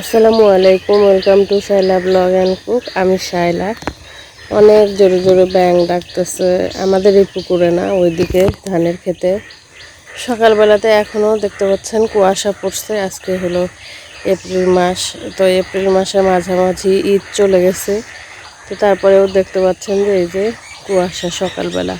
আসসালামু আলাইকুম welcome to Shaila blog and cook আমি শাইলা অনেক জোরে জোরে ব্যাং ডাকতেছে। আমাদের এই পুকুরে না, ওইদিকে ধানের খেতে সকালবেলাতে এখনও দেখতে পাচ্ছেন কুয়াশা পড়ছে। আজকে হলো এপ্রিল মাস। তো এপ্রিল মাসের মাঝামাঝি ঈদ চলে গেছে। তো তারপরেও দেখতে পাচ্ছেন যে এই যে কুয়াশা সকালবেলা।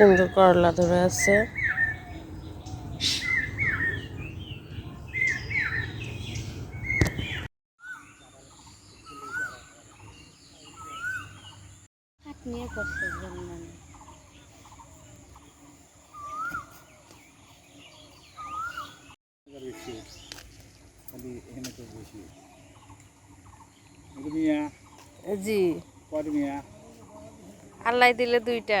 সুন্দর করলা ধরে আছে। নিয়ে করছে জি। আল্লাহ দিলে দুইটা।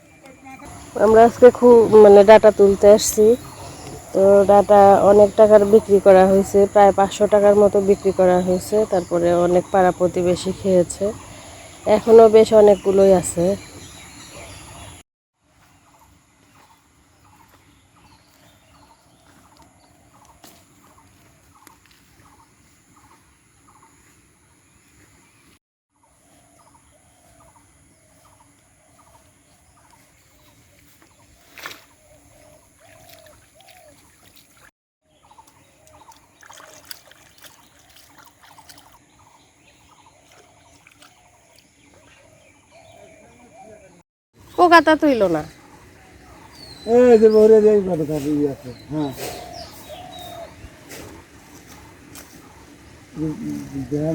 আমরা আজকে খুব মানে ডাটা তুলতে আসছি। তো ডাটা অনেক টাকার বিক্রি করা হয়েছে, প্রায় পাঁচশো টাকার মতো বিক্রি করা হয়েছে। তারপরে অনেক পাড়া প্রতিবেশী খেয়েছে। এখনও বেশ অনেকগুলোই আছে। পোকাতা তুইল না। এই যে ভরে দেই কত আছে হ্যাঁ।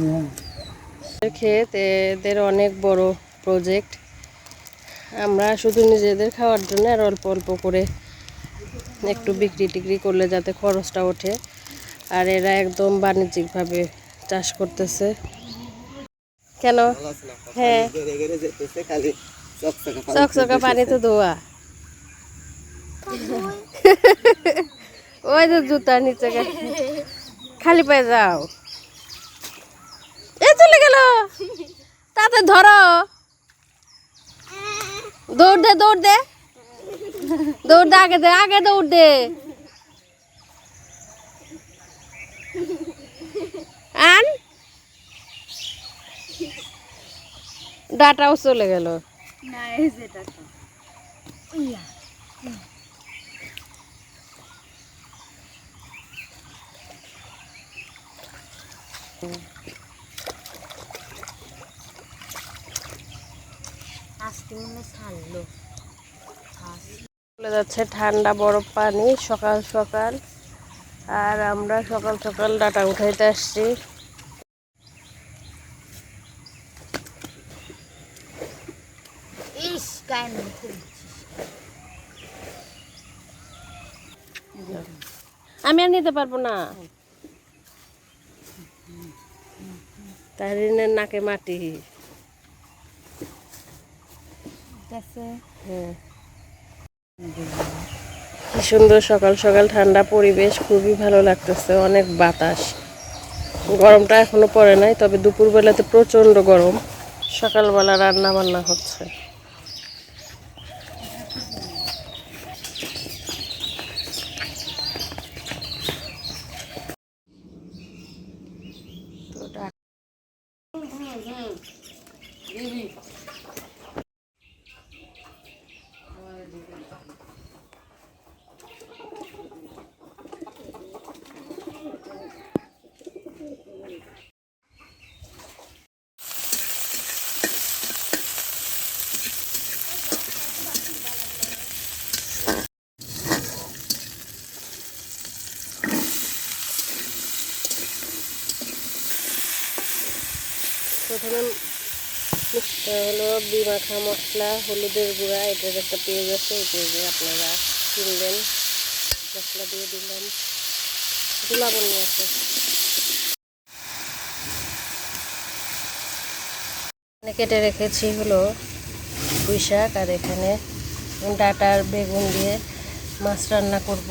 হ্যাঁ ক্ষেত এদের অনেক বড় প্রজেক্ট আমরা শুধু নিজেদের খাওয়ার জন্য আর অল্প অল্প করে একটু বিক্রি টিক্রি করলে যাতে খরচটা ওঠে। আর এরা একদম বাণিজ্যিকভাবে চাষ করতেছে। কেন? হ্যাঁ। চকচকা পানি তো ধোয়া। ওই যে জুতার নিচে খালি পায়ে যাও। এ চলে গেল। তাতে ধরো। দৌড় দে দৌড় দে। দৌড় দে আগে দে আগে দৌড় দে। আন। ডাটাও চলে গেল। না এই ইয়া। আজকে মনে ছাড়লো। চলে যাচ্ছে ঠান্ডা বরফ পানি সকাল সকাল। আর আমরা সকাল সকাল ডাটা উঠাইতে আসছি ইস গায়ে মুখে আমি আর নিতে পারব না। তাহরিনের নাকে মাটি। হ্যাঁ। কি সুন্দর সকাল সকাল ঠান্ডা পরিবেশ খুবই ভালো লাগতেছে অনেক বাতাস। গরমটা এখনও পড়ে নাই তবে দুপুরবেলাতে প্রচণ্ড গরম। সকালবেলা রান্না বান্না হচ্ছে। মিক্সটা হলো বিমাখা মশলা, হলুদের গুঁড়া, এটার একটা পেঁয়াজ আছে, এই পেঁয়াজে আপনারা কিনবেন। মশলা দিয়ে দিলাম। লবণ আছে এখানে কেটে রেখেছি হলো পুঁই শাক, আর এখানে ডাটা আর বেগুন দিয়ে মাছ রান্না করব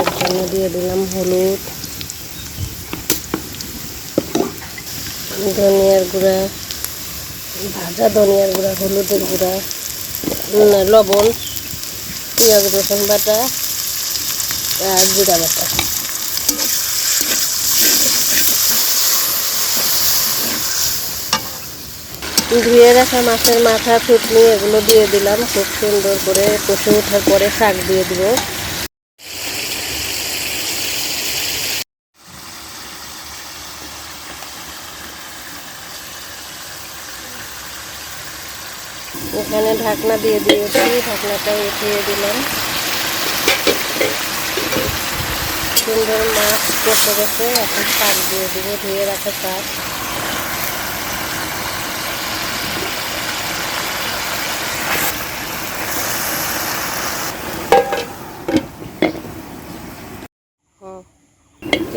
এর জন্য দিয়ে দিলাম হলুদ, ধনিয়ার গুঁড়া, ভাজা ধনিয়ার গুঁড়া, হলুদের গুঁড়া লবণ, পেঁয়াজ, রসুন বাটা আর জিরা বাটা। ধুয়ে রাখা মাছের মাথা থুতনি এগুলো দিয়ে দিলাম। খুব সুন্দর করে কষে ওঠার পরে শাক দিয়ে দিব। এখানে ঢাকনা দিয়ে দিয়েছি, ঢাকনাটা উঠিয়ে দিলাম। সুন্দর মাছ কষে গেছে, এখন শাক দিয়ে দিব, ধুয়ে রাখা শাক।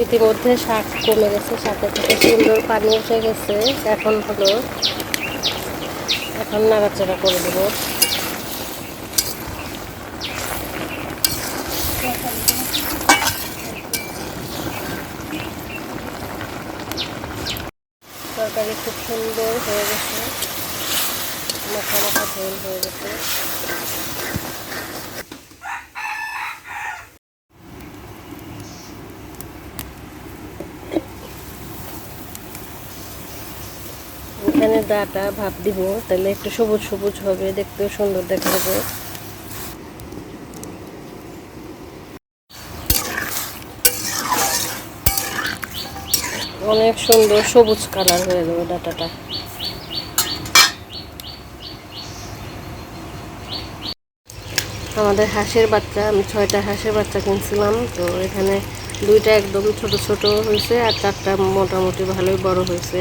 ইতিমধ্যে শাক কমে গেছে, শাকের থেকে সুন্দর পানি এসে গেছে, এখন হলো এখন নাড়াচাড়া করে দেবো। তরকারি খুব সুন্দর হয়ে গেছে। মাখা মাখা ঝোল হয়ে গেছে এখানে ডাটা ভাপ দিব, তাহলে একটু সবুজ সবুজ হবে, দেখতেও সুন্দর দেখা যাবে। অনেক সুন্দর সবুজ কালার হয়ে যাবে ডাটাটা। আমাদের হাঁসের বাচ্চা, আমি ছয়টা হাঁসের বাচ্চা কিনছিলাম, তো এখানে দুইটা একদম ছোট ছোট হয়েছে আর চারটা মোটামুটি ভালোই বড় হয়েছে।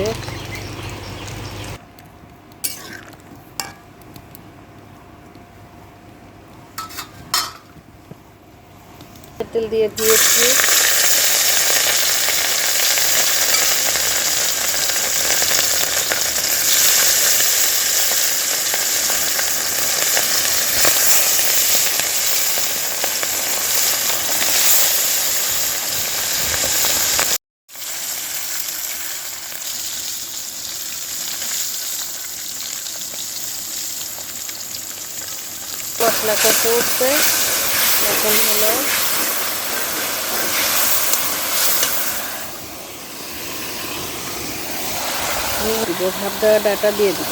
তেল দিয়ে দিয়েছি মশলা কষে উঠছে এখন হলো দিব ভাত দেওয়া ডাটা দিয়ে দিব।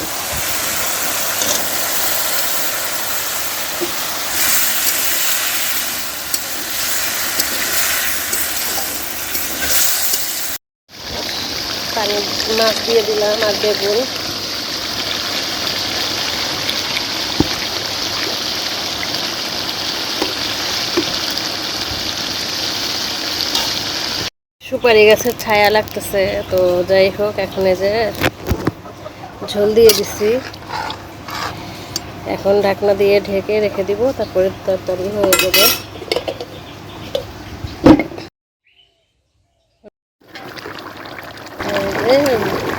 মাছ দিয়ে দিলাম আর বেগুন। সুপারি গাছের ছায়া লাগতেছে, তো যাই হোক, এখন এই যে ঝোল দিয়ে দিছি। এখন ঢাকনা দিয়ে ঢেকে রেখে দিব, তারপরে তরকারি হয়ে যাবে।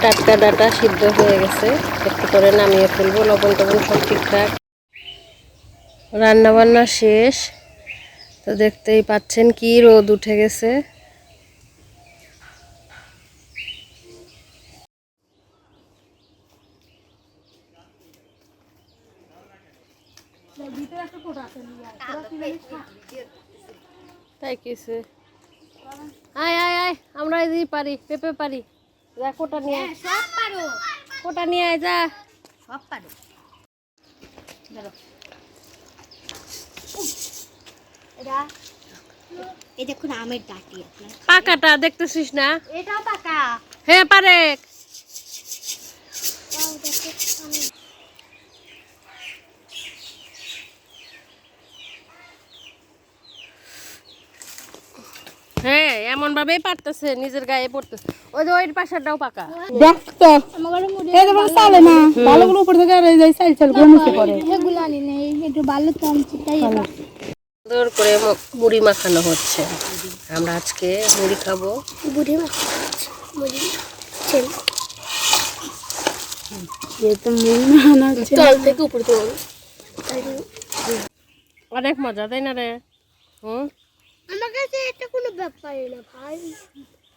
টাটকা ডাটা সিদ্ধ হয়ে গেছে, একটু করে নামিয়ে ফেলব, লবণ টবণ সব ঠিকঠাক। রান্না বান্না শেষ, তো দেখতেই পাচ্ছেন কি রোদ উঠে গেছে। তাই কিসে আয় আয় আয় আমরা এই পারি পেঁপে পারি। যা কোটা নিয়ে সব পারো। কোটা নিয়ে আয় যা। সব পারো। এটা এই দেখুন আমের ডাটি আপনার। পাকাটা দেখতেছিস না? এটাও পাকা। হ্যাঁ পারে তাও দেখো আমের হ্যাঁ এমন ভাবেই পারতেছে নিজের গায়ে পড়তেছে। ওই যে ওই পাশাটাও পাকা। দেখ তো মুড়ি এই চালে না। ভালোগুলো উপর থেকে আর এই যে চাল চাল করে নিচে পড়ে। এগুলো আনি নেই একটু ভালো তো তাই সুন্দর করে মুড়ি মাখানো হচ্ছে। আমরা আজকে মুড়ি খাব। মুড়ি মুড়ি অনেক মজা তাই না রে? হুম? আমার কাছে এটা কোনো ব্যাপারই না ভাই।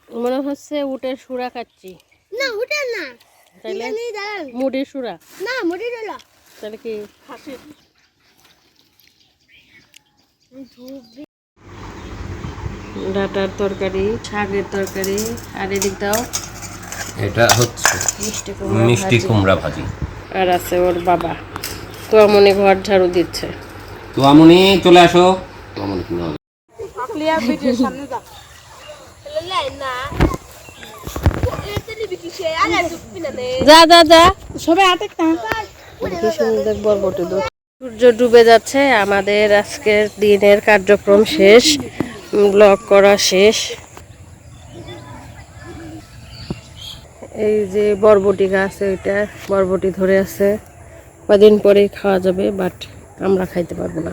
মনে হচ্ছে উটের সুরা খাচ্ছি। না ওটা না। মুড়ির সুরা। না মুড়ি ডলা তাহলে কি ডাটার তরকারি শাকের তরকারি আর এদিক দাও। এটা হচ্ছে মিষ্টি কুমড়া ভাজি। আর আছে ওর বাবা। তো আমনি ঘর ঝাড়ু দিচ্ছে। তো আমনি চলে আসো। তো আমনি কি না যা যা যা। সবাই আটেক না। সুন্দর বরবটি সূর্য ডুবে যাচ্ছে আমাদের আজকের দিনের কার্যক্রম শেষ ব্লগ করা শেষ। এই যে বরবটি গাছ ওইটা বরবটি ধরে আছে। কদিন পরেই খাওয়া যাবে বাট আমরা খাইতে পারব না।